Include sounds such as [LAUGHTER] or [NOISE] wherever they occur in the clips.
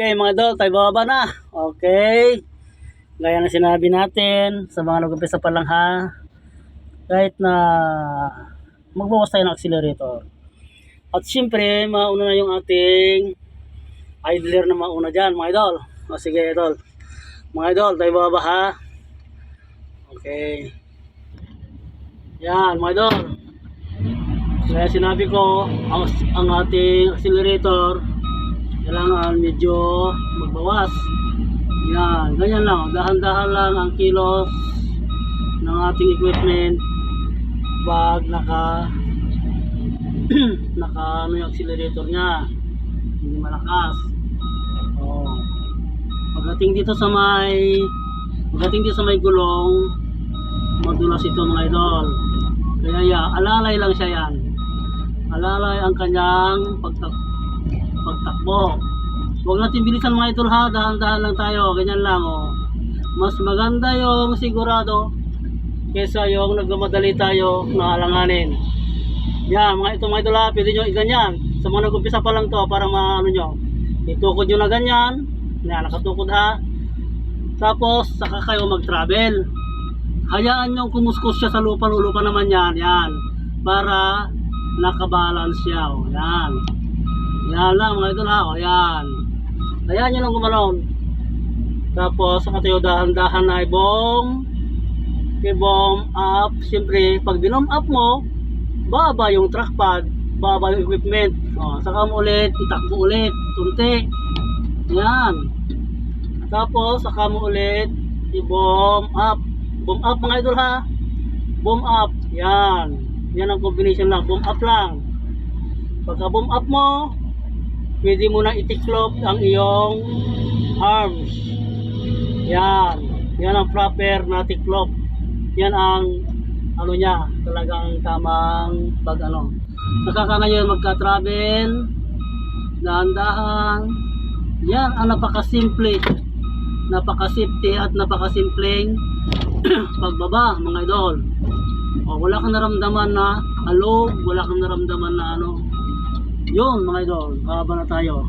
Okay mga idol, tayo bababa na. Okay. Gaya na sinabi natin sa mga nag-umpisa pa lang ha. Kahit na magbawas tayo ng accelerator. At siyempre, mauna na yung ating idler na mauna dyan mga idol. O sige idol. Mga idol, tayo bababa ha. Okay. Yan mga idol. Kaya sinabi ko, ang, ang ating accelerator, kailangan medyo magbawas. Yan, ganyan lang. Dahan-dahan lang ang kilos ng ating equipment pag naka [CLEARS THROAT] naka ano yung accelerator niya. Hindi malakas. Oh. Pagdating dito sa may pagdating dito sa may gulong, madulas ito mga idol. Kaya ya, alalay lang siya yan. Alalay ang kanyang pagtak pagtakbo. Huwag natin bilisan mga idol ha, dahan-dahan lang tayo, ganyan lang oh. Mas maganda yung sigurado kesa yung nagmamadali tayo na alanganin. Yan, mga ito mga idol ha, pwede nyo iganyan. Sa mga nag-umpisa pa lang to para maano nyo. Itukod nyo na ganyan. Yan, nakatukod ha. Tapos, saka kayo mag-travel. Hayaan nyo kumuskus siya sa lupa, lulupa naman yan. Yan. Para nakabalance siya. O, yan. Yan lang mga idol ha. O, yan. Hayaan nyo lang gumalon. Tapos, saka tayo dahan-dahan na ibong i-bomb up. Siyempre, pag binom up mo, baba yung trackpad, baba yung equipment. O, saka mo ulit, itakbo ulit, tunti. Yan. Tapos, saka mo ulit, i-bomb up. Bomb up mga idol ha. Bomb up. Yan. Yan ang combination lang. Bomb up lang. Pagka bomb up mo, pwede mo na itiklop ang iyong arms. Yan. Yan ang proper na tiklop. Yan ang ano niya, talagang tamang pag ano. Nakaka ngayon magka-travel, dahan-dahan. Yan ang napakasimple, napaka-safety at napakasimpleng [CLEARS THROAT] pagbaba mga idol. O, wala kang naramdaman na alog, wala kang naramdaman na ano. Yun mga idol, kaba na tayo.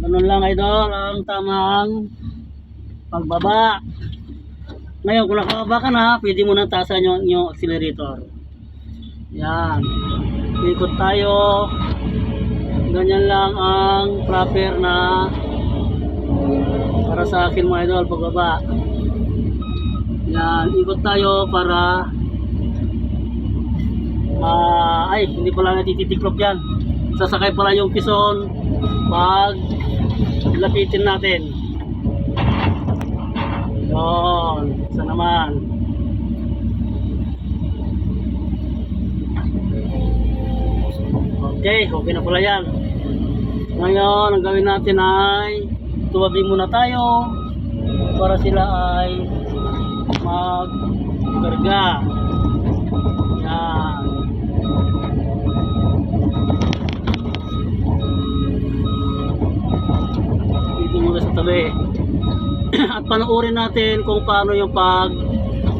Ganun lang idol, ang tamang pagbaba. Ngayon, kung nakababa ka na, pwede mo nang taasan yung, yung accelerator. Yan. Ikot tayo. Ganyan lang ang proper na para sa akin mga idol, pagbaba. Yan, ikot tayo para ay, hindi pala natititiklop yan. Sasakay pala yung pison pag lapitin natin. Yun, isa naman. Okay, okay na pala yan. Ngayon, ang gawin natin ay tuwabi muna tayo para sila ay magkarga. Yan. Muna sa tabi. [CLEARS THROAT] At panoorin natin kung paano yung pag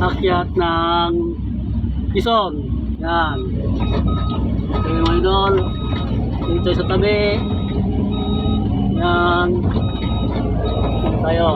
akyat ng pison. Yan. Okay mga idol. Dito sa tabi. Yan. Tayo.